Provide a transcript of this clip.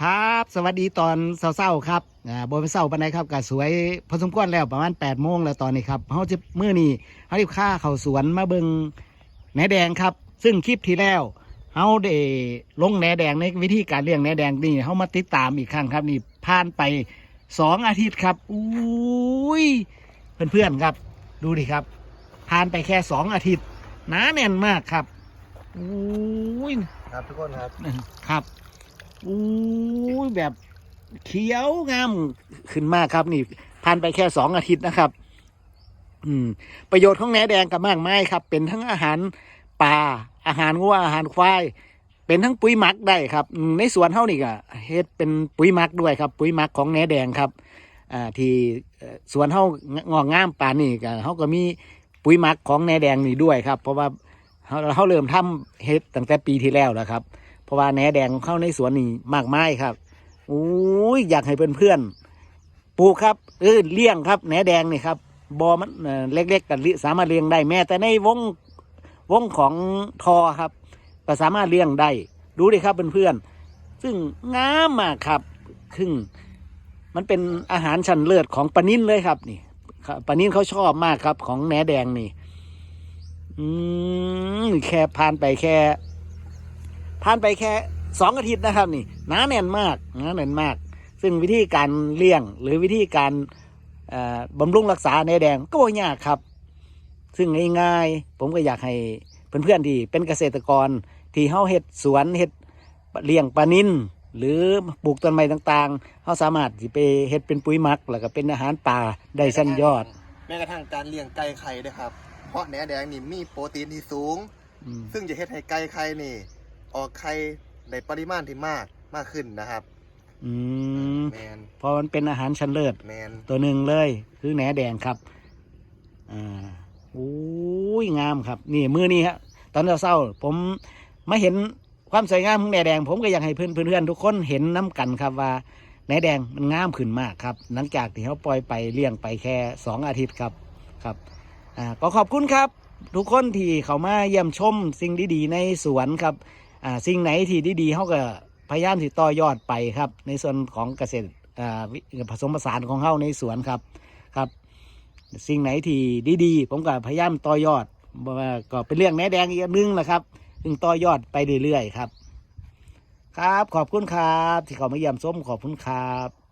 ครับ สวัสดีตอนเศร้าๆครับอ่าบนเศร้าปานใดครับก็สวยพอสมควรแล้วประมาณ8ปดโมงแล้วตอนนี้ครับเขาจะมื้อนี้เขาได้ค่าเข้าสวนมาเบิงแหนแดงครับ ซึ่งคลิปที่แล้วเขาได้ลงแหนแดงในวิธีการเลี้ยงแหนแดงนี่เขามาติดตามอีกครั้งครับนี่ผ่านไปสองอาทิตย์ครับอุ้ยเพื่อนๆครับ ดูดิครับผ่านไปแค่สองอาทิตย์หนาแน่นมากครับอุ้ยครับทุกคนครับครับ อู้แบบเขียวงามขึ้นมากครับนี่ผ่านไปแค่สองอาทิตย์นะครับ อืม ประโยชน์ของแหนแดงกับมากมายครับ เป็นทั้งอาหารป่าอาหารวัวอาหารควาย เป็นทั้งปุ๋ยหมักได้ครับในสวนเท่านี่ก็เฮ็ดเป็นปุ๋ยหมักด้วยครับ ปุ๋ยหมักของแหนแดงครับอ่าที่สวนเท่างอกงามป่านี่ก็เขาก็มีปุ๋ยหมักของแหนแดงนี่ด้วยครับ เพราะว่าเขาเขาเริ่มทำเฮ็ดตั้งแต่ปีที่แล้วแล้วครับ เพราะว่าแหนแดงเข้าในสวนนี่มากมายครับโอ้ยอยากให้เพื่อนๆปลูกครับเออเลี้ยงครับแหนแดงนี่ครับบอมันเล็กๆกันสามารถเลี้ยงได้แม้แต่ในวงวงของทอครับ ก็สามารถเลี้ยงได้ดูดิครับเพื่อนๆซึ่งงามมากครับครึ่งมันเป็นอาหารชั้นเลิศของปนินเลยครับ นี่ปนินเขาชอบมากครับ ของแหนแดงนี่ อืมแค่ผ่านไปแค่ ผ่านไปแค่สองอาทิตย์นะครับนี่หนาแน่นมากหนาแน่นมาก ซึ่งวิธีการเลี้ยงหรือวิธีการเอ่อบำรุงรักษาในแดงก็บ่ยากครับ ซึ่งง่ายๆ ผมก็อยากให้เพื่อนๆที่เป็นเกษตรกรที่เฮาเฮ็ดสวนเฮ็ดเลี้ยงปลานินหรือปลูกต้นไม้ต่างๆเฮาสามารถสิไปเฮ็ดเป็นปุ๋ยหมัก แล้วก็เป็นอาหารป่าได้ชั้นยอด แม้กระทั่งการเลี้ยงไก่ไข่ด้วยครับ เพราะแหนแดงนี่มีโปรตีนที่สูงอืมซึ่งจะเฮ็ดให้ไก่ไข่นี่ ออกไข่ในปริมาณที่มากมากขึ้นนะครับอืมแมนเพราะมันเป็นอาหารชั้นเลิศแมนตัวหนึ่งเลย คือแหนแดงครับอ่าโอ้ยงามครับ นี่มือนี้ฮะตอนเศร้าๆผมไม่เห็นความสวยงามของแหนแดง ผมก็อยากให้เพื่อนเพื่อนๆทุกคนเห็นน้กันครับว่าแหนแดงมันงามขึ้นมากครับ หลังจากที่เขาปล่อยไปเลี้ยงไปแค่สองอาทิตย์ครับครับอ่าก็ขอบคุณครับ ทุกคนที่เขามาเยี่ยมชมสิ่งดีๆในสวนครับ อ่าสิ่งไหนที่ดีๆเขาก็พยายามที่ต่อยอดไปครับ ในส่วนของเกษตรอ่าผสมผสานของเขาในสวนครับครับ สิ่งไหนที่ดีๆ ผมก็พยายามต่อยอดก็เป็นเรื่องแม่แดงอีกนึงแหละครับซึ่งต่อยอดไปเรื่อยๆครับ ครับขอบคุณครับ ที่เขามาเยี่ยมส้มขอบคุณครับ